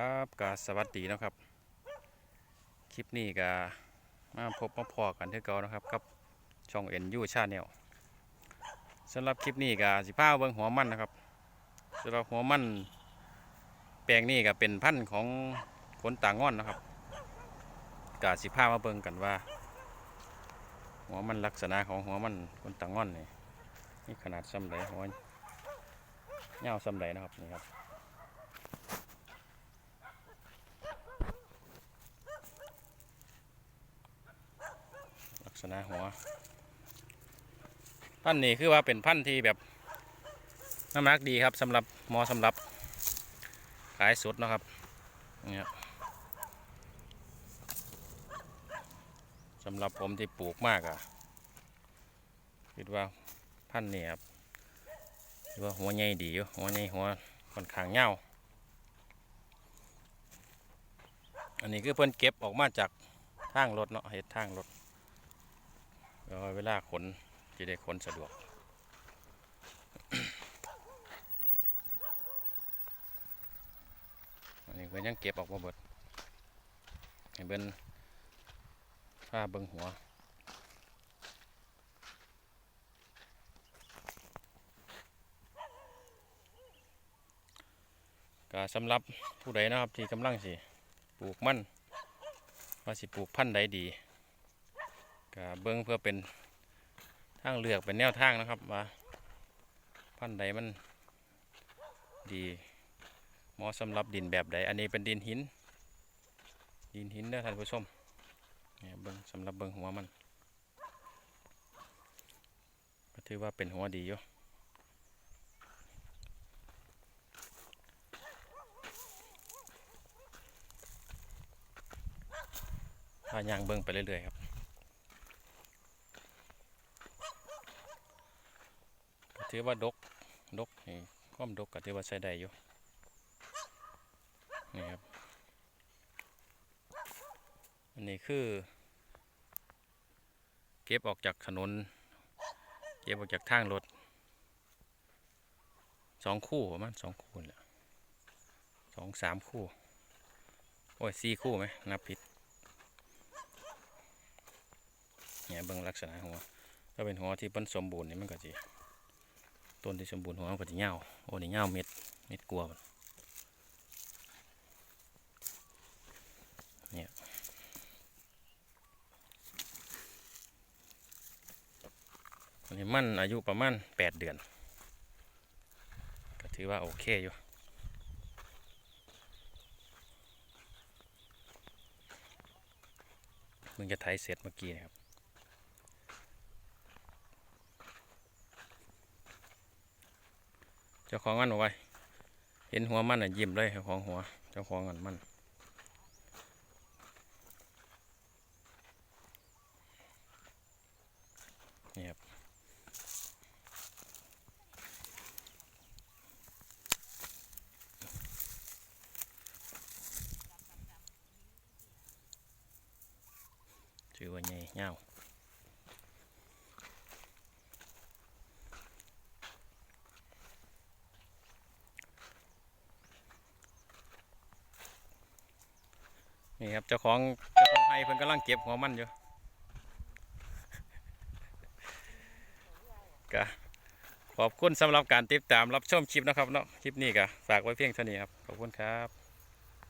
ครับก็สวัสดีนะครับ คลิปนี้ก็มาพบมาพอกันที่เก่านะครับกับช่องเอ็นยูชาแนลสำหรับคลิปนี้ก็สิพาเบิงหัวมันนะครับสำหรับหัวมัน แปลงนี้ก็เป็นพันธุ์ของขนตางอนนะครับก็สิพามาเบิงกันว่า หัวมันลักษณะของหัวมันขนตางอนนี่นี่ขนาดซ้ำใดหัวเงาซ้ำใดนะครับนี่ครับ ลักษ ณะหัว พันธุ์นี้คือว่าเป็นพันธุ์ที่แบบน้ำหนักดีครับสำหรับมอสำหรับขายสดนะครับเนี่ครับสำหรับผมที่ปลูกมากอะคิดว่าพันธุ์นี้ครับคิดว่าหัวใหญ่ดีอยู่หัวใหญ่หัวค่อนข้างเงาอันนี้คือเพิ่นเก็บออกมาจากทางรถเนาะเห็ดทางรถ แล้วเวลาขนจะได้ขนสะดวกอันนี้ก็ยังเก็บออกมาเบิดให้เบิ้นผ้าเบิ้งหัวก็สำหรับผู้ใดนะครับที่กำลังสิปลูกมันว่าสิปลูกพันธุ์ใดดี ก็เบิ้งเพื่อเป็นทางเลือกเป็นแนวทางนะครับว่าพันธุ์ใดมันดีเหมาะสำหรับดินแบบใด อันนี้เป็นดินหิน ดินหินเด้อท่านผู้ชมเนี่ยเบิ้งสำหรับเบิ้งหัวมันก็ถือว่าเป็นหัวดีอยู่พายางเบิ้งไปเรื่อยๆครับ ถือว่าดก ดกนี่ความดกก็ถือว่าใช้ได้อยู่ นี่ครับ อันนี้คือ เก็บออกจากถนน เก็บออกจากทางรถสองคู่ประมาณสองคู่แหละสองสามคู่ โอ้ยสี่คู่ไหมนับผิดเนี่ยเบิ่งลักษณะหัวถ้าเป็นหัวที่เพิ่นสมบูรณ์นี่มันก็จะ ต้นที่สมบูรณ์หัวมันก็จะเงาโอ้นี่เงาเม็ดเม็ดกลัวมันเนี่ยอันนี้มันอายุประมาณแปดเดือน ก็ถือว่าโอเคอยู่มึงจะไถเสร็จเมื่อกี้นะครับ จ้าของมันเอาไว้ เห็นหัวมันอะยิ้มเลยเจ้าของหัว เจ้าของมันมันนี่ครับถือว่าใหญ่เงา นี่ครับเจ้าของเจ้าของไฮเพิ่นกำลังเก็บหัวมันอยู่ก็ขอบคุณสำหรับการติดตามรับชมคลิปนะครับเนาะคลิปนี้ก็ฝากไว้เพียงเท่านี้ครับขอบคุณครับ